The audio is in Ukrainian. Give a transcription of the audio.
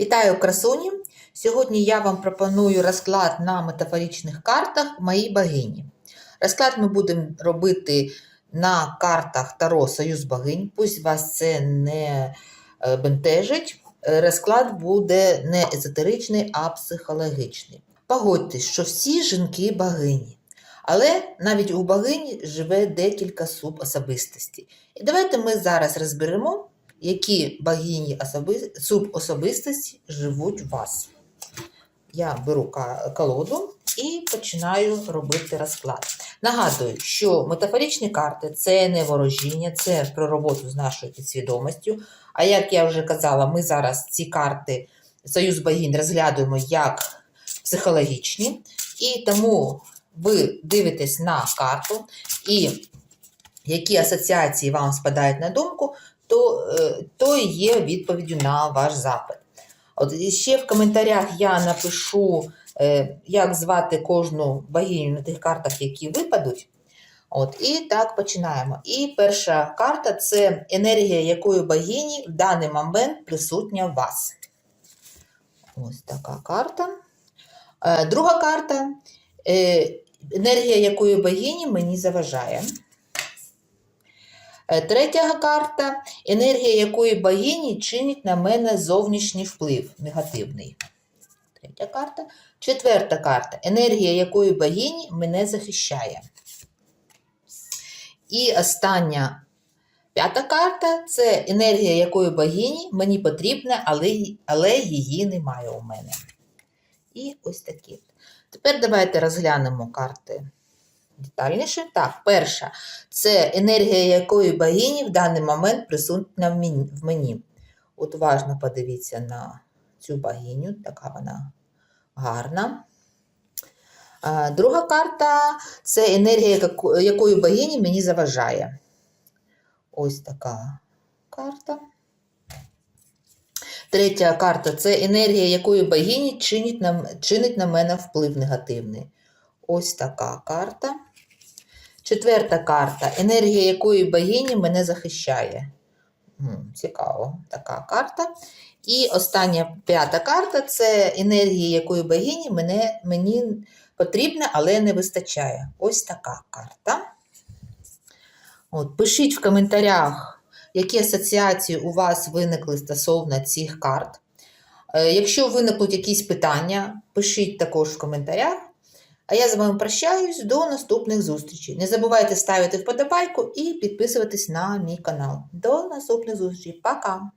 Вітаю красуні! Сьогодні я вам пропоную розклад на метафоричних картах моїй богині. Розклад ми будемо робити на картах Таро Союз богинь. Пусть вас це не е, бентежить. Розклад буде не езотеричний, а психологічний. Погодьтесь, що всі жінки богині. Але навіть у богині живе декілька субособистостей. І давайте ми зараз розберемо, які богині особи... субособистості живуть у вас. Я беру колоду і починаю робити розклад. Нагадую, що метафоричні карти це не ворожіння, це про роботу з нашою підсвідомістю. А як я вже казала, ми зараз ці карти Союз богинь розглядуємо як психологічні, і тому ви дивитесь на карту, і які асоціації вам спадають на думку, то, е, то є відповіддю на ваш запит. От ще в коментарях я напишу, е, як звати кожну богиню на тих картах, які випадуть. От, і так починаємо. І перша карта це енергія якої богині в даний момент присутня в вас. Ось така карта. Е, Друга карта енергія якої богині мені заважає. Е, Третя карта енергія якої богині чинить на мене зовнішній вплив негативний. Третя карта. Четверта карта енергія якої богині мене захищає. І остання п'ята карта це енергія якої богині мені потрібна, але, але її немає у мене. І ось такі. Тепер давайте розглянемо карти детальніше. Так, перша це енергія якої богині в даний момент присутня в мені-. От уважно подивіться на цю богиню, така вона гарна. Друга карта це енергія яко- якої богині мені заважає. Ось така карта. Третя карта це енергія якої богині чинить на, чинить на мене вплив негативний. Ось така карта. Четверта карта енергія якої богині мене захищає. Цікаво, така карта. І остання п'ята карта це енергія якої богині мене, мені потрібна, але не вистачає. Ось така карта. От, пишіть в коментарях, які асоціації у вас виникли стосовно цих карт. Е, Якщо виникнуть якісь питання, пишіть також в коментарях. А я з вами прощаюсь до наступних зустрічей. Не забувайте ставити вподобайку і підписуватись на мій канал. До наступних зустрічей. Пока!